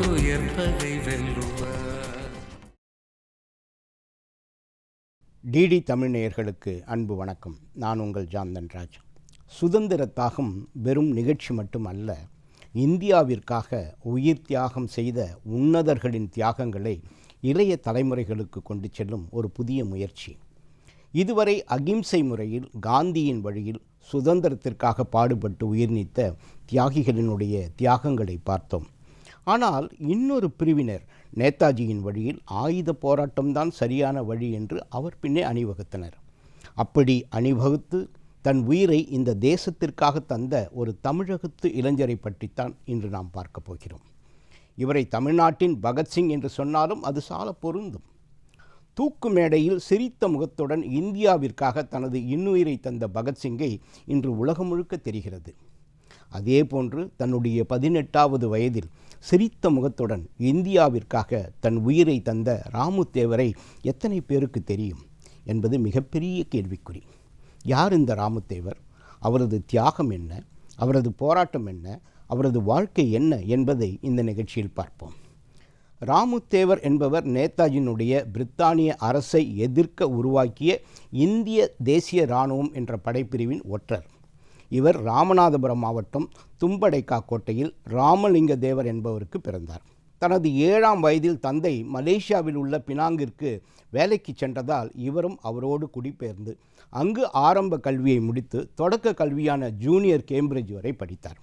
துயர் பகை வெல்லுவார். டிடி தமிழ்நேயர்களுக்கு அன்பு வணக்கம். நான் உங்கள் ஜாந்தன் ராஜ். சுதந்திர தாகம் வெறும் நிகழ்ச்சி மட்டும் அல்ல இந்தியாவிற்காக உயிர் தியாகம் செய்த உன்னதர்களின் தியாகங்களை இளைய தலைமுறைகளுக்கு கொண்டு செல்லும் ஒரு புதிய முயற்சி. இதுவரை அகிம்சை முறையில் காந்தியின் வழியில் சுதந்திரத்திற்காக பாடுபட்டு உயிர் நீத்த தியாகிகளினுடைய தியாகங்களை பார்த்தோம். ஆனால் இன்னொரு பிரிவினர் நேதாஜியின் வழியில் ஆயுத போராட்டம்தான் சரியான வழி என்று அவர் பின்னே அணிவகுத்தனர். அப்படி அணிவகுத்து தன் உயிரை இந்த தேசத்திற்காக தந்த ஒரு தமிழகத்து இளைஞரை பற்றித்தான் இன்று நாம் பார்க்க போகிறோம். இவரை தமிழ்நாட்டின் பகத்சிங் என்று சொன்னாலும் அது சால பொருந்தும். தூக்கு மேடையில் சிரித்த முகத்துடன் இந்தியாவிற்காக தனது இன்னுயிரை தந்த பகத்சிங்கை இன்று உலகம் முழுக்க தெரிகிறது. அதே போன்று தன்னுடைய பதினெட்டாவது வயதில் சிரித்த முகத்துடன் இந்தியாவிற்காக தன் உயிரை தந்த ராமுத்தேவரை எத்தனை பேருக்கு தெரியும் என்பது மிகப்பெரிய கேள்விக்குறி. யார் இந்த ராமுத்தேவர்? அவரது தியாகம் என்ன? அவரது போராட்டம் என்ன? அவரது வாழ்க்கை என்ன என்பதை இந்த நிகழ்ச்சியில் பார்ப்போம். ராமுத்தேவர் என்பவர் நேதாஜியினுடைய பிரித்தானிய அரசை எதிர்க்க உருவாக்கிய இந்திய தேசிய இராணுவம் என்ற படைப்பிரிவின் ஒற்றர். இவர் ராமநாதபுரம் மாவட்டம் தும்படைக்கா கோட்டையில் ராமலிங்க தேவர் என்பவருக்கு பிறந்தார். தனது ஏழாம் வயதில் தந்தை மலேசியாவில் உள்ள பினாங்கிற்கு வேலைக்கு சென்றதால் இவரும் அவரோடு குடிபெயர்ந்து அங்கு ஆரம்ப கல்வியை முடித்து தொடக்க கல்வியான ஜூனியர் கேம்பிரிட்ஜ் வரை படித்தார்.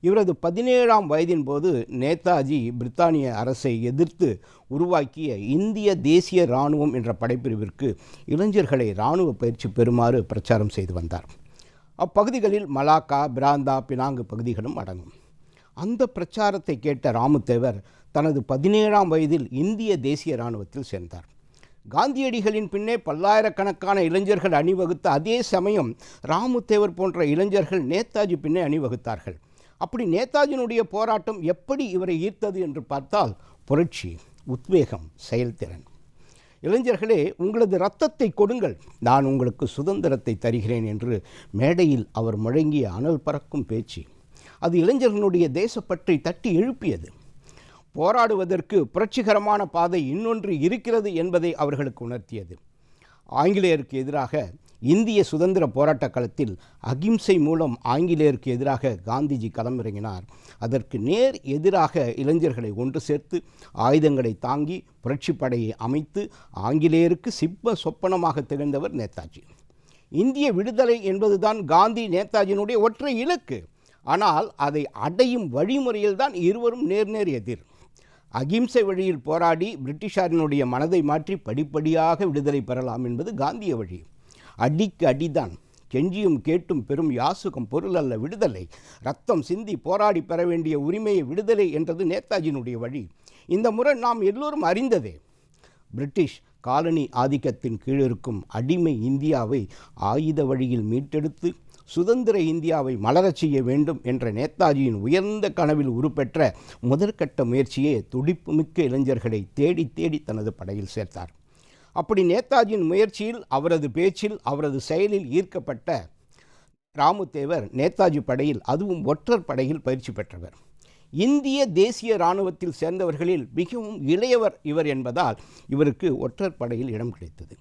இவரது பதினேழாம் வயதின் போது நேதாஜி பிரித்தானிய அரசை எதிர்த்து உருவாக்கிய இந்திய தேசிய இராணுவம் என்ற படைப்பிரிவிற்கு இளைஞர்களை இராணுவ பயிற்சி பெறுமாறு பிரச்சாரம் செய்து வந்தார். அப்பகுதிகளில் மலாக்கா பிராந்தா பினாங்கு பகுதிகளும் அடங்கும். அந்த பிரச்சாரத்தை கேட்ட ராமுத்தேவர் தனது பதினேழாம் வயதில் இந்திய தேசிய இராணுவத்தில் சேர்ந்தார். காந்தியடிகளின் பின்னே பல்லாயிரக்கணக்கான இளைஞர்கள் அணிவகுத்த அதே சமயம் ராமுத்தேவர் போன்ற இளைஞர்கள் நேதாஜி பின்னே அணிவகுத்தார்கள். அப்படி நேதாஜியினுடைய போராட்டம் எப்படி இவரை ஈர்த்தது என்று பார்த்தால் புரட்சி உத்வேகம் செயல்திறன். இளைஞர்களே உங்களது ரத்தத்தை கொடுங்கள். நான் உங்களுக்கு சுதந்திரத்தை தருகிறேன் என்று மேடையில் அவர் முழங்கிய அனல் பறக்கும் பேச்சு. அது இளைஞர்களுடைய தேசப்பற்றை தட்டி எழுப்பியது. போராடுவதற்கு புரட்சிகரமான பாதை இன்னொன்று இருக்கிறது என்பதை அவர்களுக்கு உணர்த்தியது. ஆங்கிலேயருக்கு எதிராக இந்திய சுதந்திர போராட்ட களத்தில் அகிம்சை மூலம் ஆங்கிலேயருக்கு எதிராக காந்திஜி களமிறங்கினார். அதற்கு நேர் எதிராக இளைஞர்களை ஒன்று சேர்த்து ஆயுதங்களை தாங்கி புரட்சிப்படையை அமைத்து ஆங்கிலேயருக்கு சிப்ப சொப்பனமாக திகழ்ந்தவர் நேதாஜி. இந்திய விடுதலை என்பதுதான் காந்தி நேதாஜியினுடைய ஒற்றை இலக்கு. ஆனால் அதை அடையும் வழிமுறையில்தான் இருவரும் நேர் நேர் எதிர். அகிம்சை வழியில் போராடி பிரிட்டிஷாரினுடைய மனதை மாற்றி படிப்படியாக விடுதலை பெறலாம் என்பது காந்திய வழி. அடிக்கு அடிதான். கெஞ்சியும் கேட்டும் பெரும் யாசுகம் பொருள் அல்ல விடுதலை. ரத்தம் சிந்தி போராடி பெற வேண்டிய உரிமையை விடுதலை என்றது நேதாஜியினுடைய வழி. இந்த முறை நாம் எல்லோரும் அறிந்ததே. பிரிட்டிஷ் காலனி ஆதிக்கத்தின் கீழிருக்கும் அடிமை இந்தியாவை ஆயுத வழியில் மீட்டெடுத்து சுதந்திர இந்தியாவை மலரச் செய்ய வேண்டும் என்ற நேதாஜியின் உயர்ந்த கனவில் உருப்பெற்ற முதற்கட்ட முயற்சியே துடிப்புமிக்க இளைஞர்களை தேடி தேடி தனது படையில் சேர்த்தார். அப்படி நேதாஜியின் முயற்சியில் அவரது பேச்சில் அவரது செயலில் ஈர்க்கப்பட்ட ராமுத்தேவர் நேதாஜி படையில் அதுவும் ஒற்றர் படையில் பயிற்சி பெற்றவர். இந்திய தேசிய இராணுவத்தில் சேர்ந்தவர்களில் மிகவும் இளையவர் இவர் என்பதால் இவருக்கு ஒற்றர் படையில் இடம் கிடைத்தது.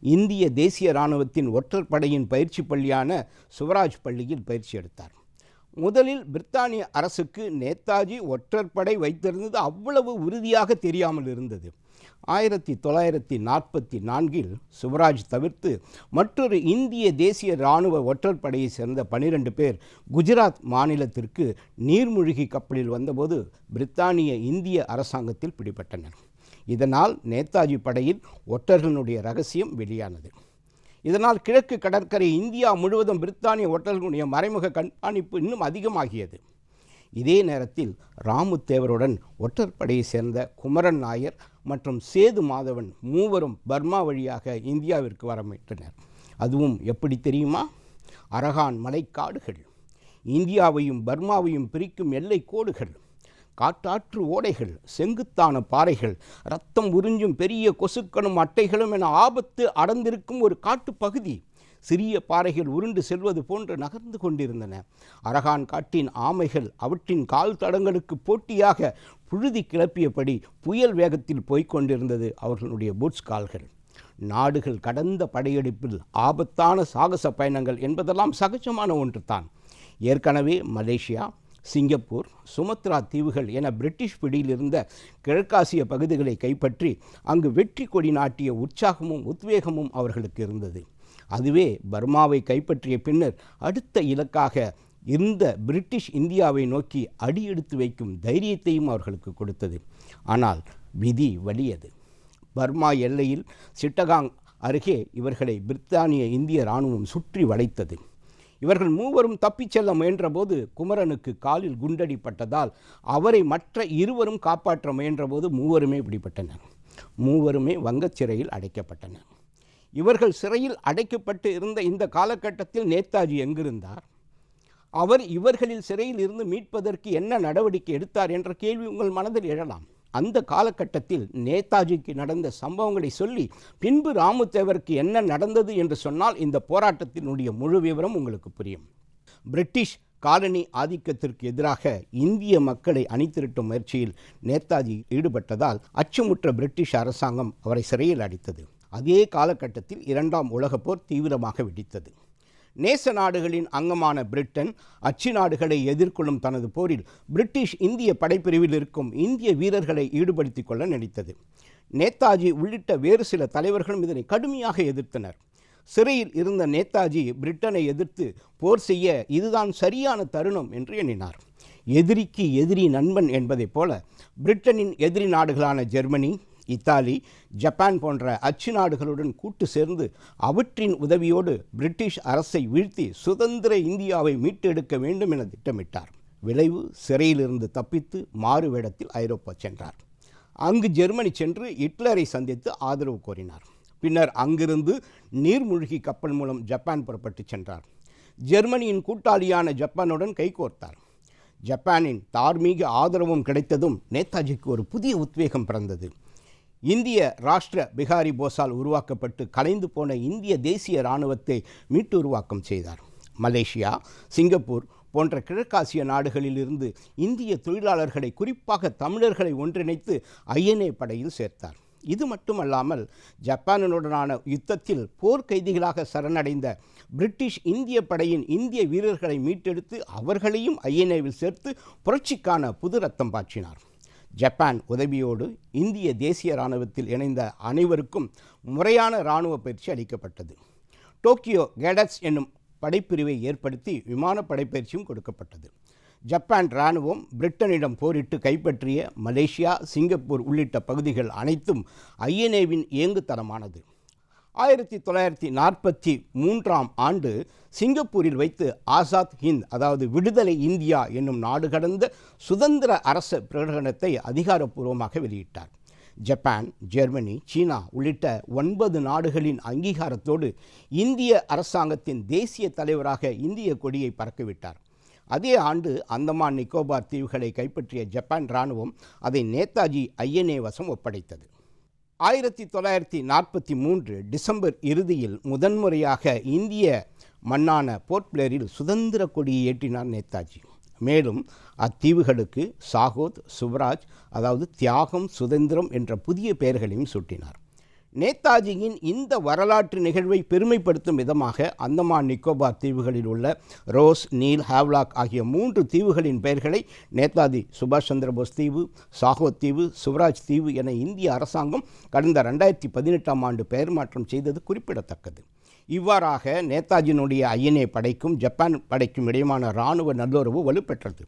இந்திய தேசிய இராணுவத்தின் ஒற்றர் படையின் பயிற்சி பள்ளியான சுவராஜ் பள்ளியில் பயிற்சி எடுத்தார். முதலில் பிரித்தானிய அரசுக்கு நேதாஜி ஒற்றற்படை வைத்திருந்தது அவ்வளவு உறுதியாக தெரியாமல் இருந்தது. ஆயிரத்தி தொள்ளாயிரத்தி நாற்பத்தி நான்கில் சுவராஜ் தவிர்த்து மற்றொரு இந்திய தேசிய இராணுவ ஒற்றற்படையை சேர்ந்த பனிரெண்டு பேர் குஜராத் மாநிலத்திற்கு நீர்மூழ்கி கப்பலில் வந்தபோது பிரித்தானிய இந்திய அரசாங்கத்தில் பிடிபட்டனர். இதனால் நேதாஜி படையில் ஒற்றர்களுடைய ரகசியம் வெளியானது. இதனால் கிழக்கு கடற்கரை இந்தியா முழுவதும் பிரித்தானிய ஒட்டல்களுடைய மறைமுக கண்காணிப்பு இன்னும் அதிகமாகியது. இதே நேரத்தில் ராமுத்தேவருடன் ஒற்றற்படையை சேர்ந்த குமரன் நாயர் மற்றும் சேது மாதவன் மூவரும் பர்மா வழியாக இந்தியாவிற்கு வரமிட்டனர் அதுவும் எப்படி தெரியுமா? அரகான் மலைக்காடுகள். இந்தியாவையும் பர்மாவையும் பிரிக்கும் எல்லை கோடுகள். காட்டாற்று ஓடைகள் செங்குத்தான பாறைகள் ரத்தம் உறிஞ்சும் பெரிய கொசுக்களும் அட்டைகளும் என ஆபத்து அடர்ந்திருக்கும் ஒரு காட்டு பகுதி சிறிய பாறைகள் உருண்டு செல்வது போன்று நகர்ந்து கொண்டிருந்தன. அரகான் காட்டின் ஆமைகள் அவற்றின் கால் தடங்களுக்கு போட்டியாக புழுதி கிளப்பியபடி புயல் வேகத்தில் போய்க் கொண்டிருந்தது அவர்களுடைய பூட்ஸ் கால்கள். நாடுகள் கடந்த படையெடுப்பில் ஆபத்தான சாகச பயணங்கள் என்பதெல்லாம் சகஜமான ஒன்றுதான். ஏற்கனவே மலேசியா சிங்கப்பூர் சுமத்ரா தீவுகள் என பிரிட்டிஷ் பிடியில் இருந்த கிழக்காசிய பகுதிகளை கைப்பற்றி அங்கு வெற்றி கொடி நாட்டிய உற்சாகமும் உத்வேகமும் அவர்களுக்கு இருந்தது. அதுவே பர்மாவை கைப்பற்றிய பின்னர் அடுத்த இலக்காக இருந்த பிரிட்டிஷ் இந்தியாவை நோக்கி அடியெடுத்து வைக்கும் தைரியத்தையும் அவர்களுக்கு கொடுத்தது. ஆனால் விதி வலியது. பர்மா எல்லையில் சிட்டகாங் அருகே இவர்களை பிரித்தானிய இந்திய இராணுவம் சுற்றி வளைத்தது. இவர்கள் மூவரும் தப்பிச் செல்ல முயன்றபோது குமரனுக்கு காலில் குண்டடிப்பட்டதால் அவரை மற்ற இருவரும் காப்பாற்ற முயன்றபோது மூவருமே பிடிபட்டனர். மூவருமே வங்கச் சிறையில் அடைக்கப்பட்டனர். இவர்கள் சிறையில் அடைக்கப்பட்டு இருந்த இந்த காலகட்டத்தில் நேதாஜி எங்கிருந்தார்? அவர் இவர்களில் சிறையில் இருந்து மீட்பதற்கு என்ன நடவடிக்கை எடுத்தார் என்ற கேள்வி உங்கள் மனதில் எழலாம். அந்த காலகட்டத்தில் நேதாஜிக்கு நடந்த சம்பவங்களை சொல்லி பின்பு ராமுத்தேவருக்கு என்ன நடந்தது என்று சொன்னால் இந்த போராட்டத்தினுடைய முழு விவரம் உங்களுக்கு புரியும். பிரிட்டிஷ் காலனி ஆதிக்கத்திற்கு எதிராக இந்திய மக்களை அணித்திரட்டும் முயற்சியில் நேதாஜி ஈடுபட்டதால் அச்சமுற்ற பிரிட்டிஷ் அரசாங்கம் அவரை சிறையில் அடைத்தது. அதே காலகட்டத்தில் இரண்டாம் உலகப் போர் தீவிரமாக வெடித்தது. நேச நாடுகளின் அங்கமான பிரிட்டன் அச்சு நாடுகளை எதிர்கொள்ளும் தனது போரில் பிரிட்டிஷ் இந்திய படைப்பிரிவில் இருக்கும் இந்திய வீரர்களை ஈடுபடுத்திக் கொள்ள நினைத்தது நேதாஜி உள்ளிட்ட வேறு சில தலைவர்களும் இதனை கடுமையாக எதிர்த்தனர். சிறையில் இருந்த நேதாஜி பிரிட்டனை எதிர்த்து போர் செய்ய இதுதான் சரியான தருணம் என்று எண்ணினார். எதிரிக்கு எதிரி நண்பன் என்பதைப் போல பிரிட்டனின் எதிரி நாடுகளான ஜெர்மனி இத்தாலி ஜப்பான் போன்ற அச்சு நாடுகளுடன் கூட்டு சேர்ந்து அவற்றின் உதவியோடு பிரிட்டிஷ் அரசை வீழ்த்தி சுதந்திர இந்தியாவை மீட்டெடுக்க வேண்டும் என திட்டமிட்டார். விளைவு சிறையிலிருந்து தப்பித்து மாறு வேடத்தில் ஐரோப்பா சென்றார். அங்கு ஜெர்மனி சென்று ஹிட்லரை சந்தித்து ஆதரவு கோரினார். பின்னர் அங்கிருந்து நீர்மூழ்கி கப்பல் மூலம் ஜப்பான் புறப்பட்டு சென்றார். ஜெர்மனியின் கூட்டாளியான ஜப்பானுடன் கைகோர்த்தார். ஜப்பானின் தார்மீக ஆதரவும் கிடைத்ததும் நேதாஜிக்கு ஒரு புதிய உத்வேகம் பிறந்தது. இந்திய ராஷ்டிர பிகாரி போஸால் உருவாக்கப்பட்டு கலைந்து போன இந்திய தேசிய இராணுவத்தை மீட்டு உருவாக்கம் செய்தார். மலேசியா சிங்கப்பூர் போன்ற கிழக்காசிய நாடுகளில் இருந்து இந்திய தொழிலாளர்களை குறிப்பாக தமிழர்களை ஒன்றிணைத்து ஐஎன்ஏ படையில் சேர்த்தார். இது மட்டுமல்லாமல் ஜப்பானுடனான யுத்தத்தில் போர் கைதிகளாக சரணடைந்த பிரிட்டிஷ் இந்திய படையின் இந்திய வீரர்களை மீட்டெடுத்து அவர்களையும் ஐஎன்ஏவில் சேர்த்து புரட்சிக்கான புது ரத்தம் பாய்ச்சினார். ஜப்பான் உதவியோடு இந்திய தேசிய இராணுவத்தில் இணைந்த அனைவருக்கும் முறையான இராணுவ பயிற்சி அளிக்கப்பட்டது. டோக்கியோ கேடட்ஸ் என்னும் படைப்பிரிவை ஏற்படுத்தி விமான படைப்பயிற்சியும் கொடுக்கப்பட்டது. ஜப்பான் இராணுவம் பிரிட்டனிடம் போரிட்டு கைப்பற்றிய மலேசியா சிங்கப்பூர் உள்ளிட்ட பகுதிகள் அனைத்தும் ஐஎன்ஏவின் இயங்குதளமானது. ஆயிரத்தி தொள்ளாயிரத்தி நாற்பத்தி மூன்றாம் ஆண்டு சிங்கப்பூரில் வைத்து ஆசாத் ஹிந்த் அதாவது விடுதலை இந்தியா என்னும் நாடு கடந்த சுதந்திர அரச பிரகடனத்தை அதிகாரப்பூர்வமாக வெளியிட்டார். ஜப்பான் ஜெர்மனி சீனா உள்ளிட்ட ஒன்பது நாடுகளின் அங்கீகாரத்தோடு இந்திய அரசாங்கத்தின் தேசிய தலைவராக இந்திய கொடியை பறக்கவிட்டார். அதே ஆண்டு அந்தமான் நிக்கோபார் தீவுகளை கைப்பற்றிய ஜப்பான் இராணுவம் அதை நேதாஜி ஐஎன்ஏ வசம் ஒப்படைத்தது. ஆயிரத்தி தொள்ளாயிரத்தி நாற்பத்தி மூன்று டிசம்பர் இறுதியில் முதன்முறையாக இந்திய மண்ணான போர்ட் பிளேரில் சுதந்திர கொடியை ஏற்றினார் நேதாஜி. மேலும் அத்தீவுகளுக்கு சாகோத் சுவராஜ் அதாவது தியாகம் சுதந்திரம் என்ற புதிய பெயர்களையும் சூட்டினார். நேதாஜியின் இந்த வரலாற்று நிகழ்வை பெருமைப்படுத்தும் விதமாக அந்தமான் நிக்கோபார் தீவுகளில் உள்ள ரோஸ் நீல் ஹாவ்லாக் ஆகிய மூன்று தீவுகளின் பெயர்களை நேதாஜி சுபாஷ் சந்திரபோஸ் தீவு சாகோ தீவு சுவராஜ் தீவு என இந்திய அரசாங்கம் கடந்த ரெண்டாயிரத்தி பதினெட்டாம் ஆண்டு பெயர் மாற்றம் செய்தது குறிப்பிடத்தக்கது. இவ்வாறாக நேதாஜியினுடைய ஐஎன்ஏ படைக்கும் ஜப்பான் படைக்கும் இடையுமான இராணுவ நல்லுறவு வலுப்பெற்றது.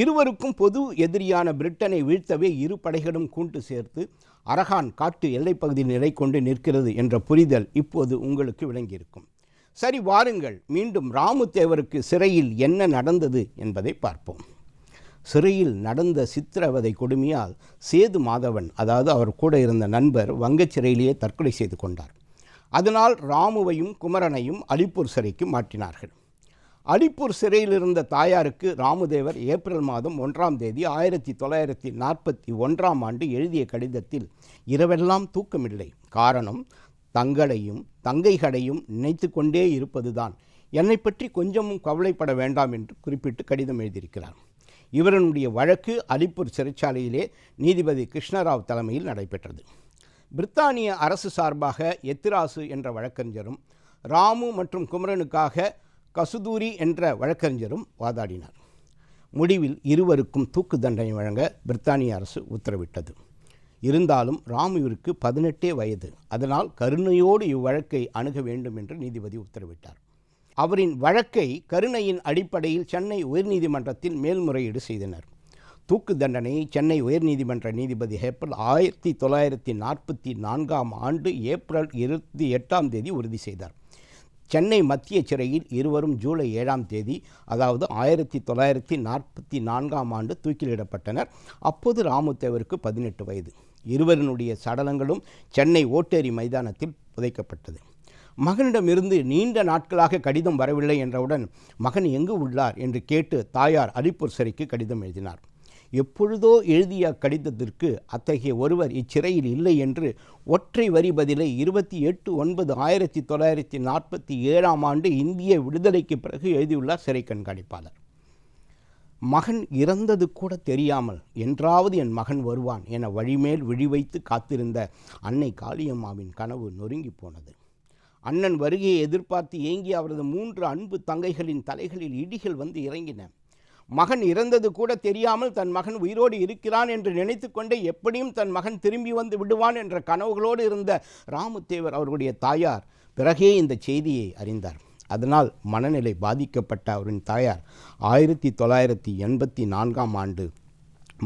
இருவருக்கும் பொது எதிரியான பிரிட்டனை வீழ்த்தவே இரு படைகளும் கூட்டு சேர்த்து அரகான் காட்டு எல்லைப்பகுதியில் நிலை கொண்டு நிற்கிறது என்ற புரிதல் இப்போது உங்களுக்கு விளங்கியிருக்கும். சரி வாருங்கள். மீண்டும் ராமுத்தேவருக்கு சிறையில் என்ன நடந்தது என்பதை பார்ப்போம். சிறையில் நடந்த சித்திரவதை கொடுமையால் சேது மாதவன் அதாவது அவர் கூட இருந்த நண்பர் வங்கச் சிறையிலேயே தற்கொலை செய்து கொண்டார். அதனால் ராமுவையும் குமரனையும் அலிப்பூர் சிறைக்கு மாற்றினார்கள். அலிப்பூர் சிறையில் இருந்த தாயாருக்கு ராமுதேவர் ஏப்ரல் மாதம் ஒன்றாம் தேதி ஆயிரத்தி தொள்ளாயிரத்தி நாற்பத்தி ஒன்றாம் ஆண்டு எழுதிய கடிதத்தில் இரவெல்லாம் தூக்கமில்லை. காரணம் தங்களையும் தங்கைகளையும் நினைத்து கொண்டே இருப்பதுதான். என்னை பற்றி கொஞ்சமும் கவலைப்பட வேண்டாம் என்று குறிப்பிட்டு கடிதம் எழுதியிருக்கிறார். இவரனுடைய வழக்கு அலிப்பூர் சிறைச்சாலையிலே நீதிபதி கிருஷ்ணராவ் தலைமையில் நடைபெற்றது. பிரித்தானிய அரசு சார்பாக எத்திராசு என்ற வழக்கறிஞரும் ராமு மற்றும் குமரனுக்காக கசுதூரி என்ற வழக்கறிஞரும் வாதாடினார். முடிவில் இருவருக்கும் தூக்கு தண்டனை வழங்க பிரித்தானிய அரசு உத்தரவிட்டது. இருந்தாலும் ராமுவிற்கு பதினெட்டே வயது. அதனால் கருணையோடு இவ்வழக்கை அணுக வேண்டும் என்று நீதிபதி உத்தரவிட்டார். அவரின் வழக்கை கருணையின் அடிப்படையில் சென்னை உயர்நீதிமன்றத்தில் மேல்முறையீடு செய்தனர். தூக்கு தண்டனையை சென்னை உயர்நீதிமன்ற நீதிபதி ஏப்ரல் ஆயிரத்தி தொள்ளாயிரத்தி நாற்பத்தி நான்காம் ஆண்டு ஏப்ரல் இருபத்தி எட்டாம் தேதி உறுதி செய்தார். சென்னை மத்திய சிறையில் இருவரும் ஜூலை ஏழாம் தேதி அதாவது ஆயிரத்தி தொள்ளாயிரத்தி நாற்பத்தி நான்காம் ஆண்டு தூக்கிலிடப்பட்டனர். அப்போது ராமுத்தேவருக்கு பதினெட்டு வயது. இருவரினுடைய சடலங்களும் சென்னை ஓட்டேரி மைதானத்தில் புதைக்கப்பட்டது. மகனிடமிருந்து நீண்ட நாட்களாக கடிதம் வரவில்லை என்றவுடன் மகன் எங்கு உள்ளார்? என்று கேட்டு தாயார் அலிப்பூர் சிறைக்கு கடிதம் எழுதினார். எப்பொழுதோ எழுதிய கடிதத்திற்கு அத்தகைய ஒருவர் இச்சிறையில் இல்லை என்று ஒற்றை வரி பதிலை இருபத்தி எட்டு ஒன்பது ஆயிரத்தி தொள்ளாயிரத்தி நாற்பத்தி ஏழாம் ஆண்டு இந்திய விடுதலைக்கு பிறகு எழுதியுள்ளார் சிறை கண்காணிப்பாளர். மகன் இறந்தது கூட தெரியாமல் என்றாவது என் மகன் வருவான் என வழிமேல் விழி வைத்து காத்திருந்த அன்னை காளியம்மாவின் கனவு நொறுங்கி போனது. அண்ணன் வருகையை எதிர்பார்த்து ஏங்கி அவரது மூன்று அன்பு தங்கைகளின் தலைகளில் இடிகள் வந்து இறங்கின. மகன் இறந்தது கூட தெரியாமல் தன் மகன் உயிரோடு இருக்கிறான் என்று நினைத்து கொண்டே எப்படியும் தன் மகன் திரும்பி வந்து விடுவான் என்ற கனவுகளோடு இருந்த ராமுத்தேவர் அவருடைய தாயார் பிறகே இந்த செய்தியை அறிந்தார். அதனால் மனநிலை பாதிக்கப்பட்ட அவரின் தாயார் ஆயிரத்தி தொள்ளாயிரத்தி எண்பத்தி நான்காம் ஆண்டு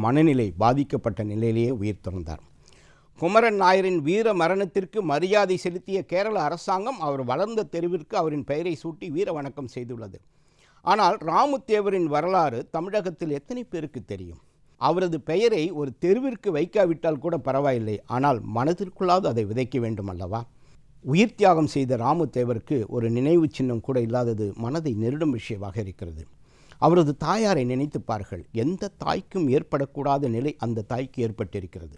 மனநிலை பாதிக்கப்பட்ட நிலையிலேயே உயிர் துறந்தார். குமரன் நாயரின் வீர மரணத்திற்கு மரியாதை செலுத்திய கேரள அரசாங்கம் அவர் வளர்ந்த தெருவிற்கு அவரின் பெயரை சூட்டி வீர வணக்கம் செய்துள்ளது. ஆனால் ராமுத்தேவரின் வரலாறு தமிழகத்தில் எத்தனை பேருக்கு தெரியும்? அவரது பெயரை ஒரு தெருவிற்கு வைக்காவிட்டால் கூட பரவாயில்லை. ஆனால் மனதிற்குள்ளாவது அதை விதைக்க வேண்டும் அல்லவா? உயிர் தியாகம் செய்த ராமுத்தேவருக்கு ஒரு நினைவு சின்னம் கூட இல்லாதது மனதை நெருடும் விஷயமாக இருக்கிறது. அவரது தாயாரை நினைத்துப்பார்கள் எந்த தாய்க்கும் ஏற்படக்கூடாத நிலை அந்த தாய்க்கு ஏற்பட்டிருக்கிறது.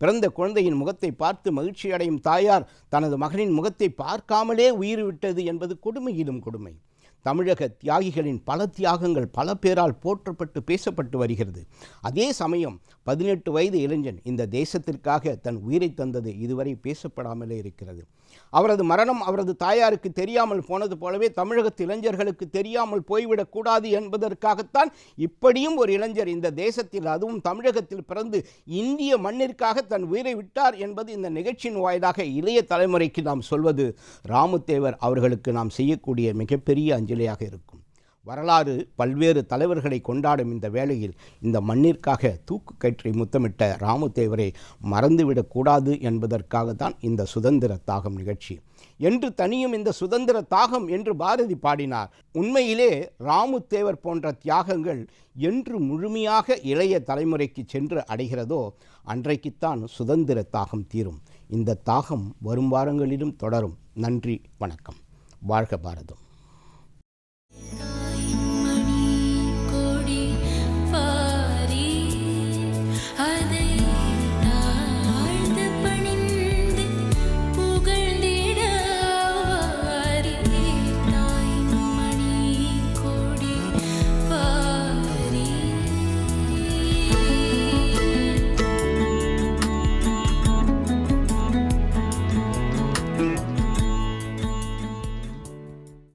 பிறந்த குழந்தையின் முகத்தை பார்த்து மகிழ்ச்சி அடையும் தாயார் தனது மகனின் முகத்தை பார்க்காமலே உயிர் விட்டது என்பது கொடுமையிலும் கொடுமை. தமிழக தியாகிகளின் பல தியாகங்கள் பல பேரால் போற்றப்பட்டு பேசப்பட்டு வருகிறது. அதே சமயம் பதினெட்டு வயது இளைஞன் இந்த தேசத்திற்காக தன் உயிரை தந்தது இதுவரை பேசப்படாமலே இருக்கிறது. அவரது மரணம் அவரது தாயாருக்கு தெரியாமல் போனது போலவே தமிழகத்து இளைஞர்களுக்கு தெரியாமல் போய்விடக்கூடாது என்பதற்காகத்தான் இப்படியும் ஒரு இளைஞர் இந்த தேசத்தில் அதுவும் தமிழகத்தில் பிறந்து இந்திய மண்ணிற்காக தன் உயிரை விட்டார் என்பது இந்த நிகழ்ச்சியின் வாயிலாக இளைய தலைமுறைக்கு நாம் சொல்வது. ராமுத்தேவர் அவர்களுக்கு நாம் செய்யக்கூடிய மிகப்பெரிய அஞ்சலியாக இருக்கும். வரலாறு பல்வேறு தலைவர்களை கொண்டாடும் இந்த வேளையில் இந்த மண்ணிற்காக தூக்கு கயிற்றை முத்தமிட்ட ராமுத்தேவரை மறந்துவிடக்கூடாது என்பதற்காக தான் இந்த சுதந்திர தாகம் நிகழ்ச்சி. என்று தனியும் இந்த சுதந்திர தாகம் என்று பாரதி பாடினார். உண்மையிலே ராமுத்தேவர் போன்ற தியாகங்கள் என்று முழுமையாக இளைய தலைமுறைக்கு சென்று அடைகிறதோ அன்றைக்குத்தான் சுதந்திர தாகம் தீரும். இந்த தாகம் வரும் வாரங்களிலும் தொடரும். நன்றி வணக்கம். வாழ்க பாரதம். 啊。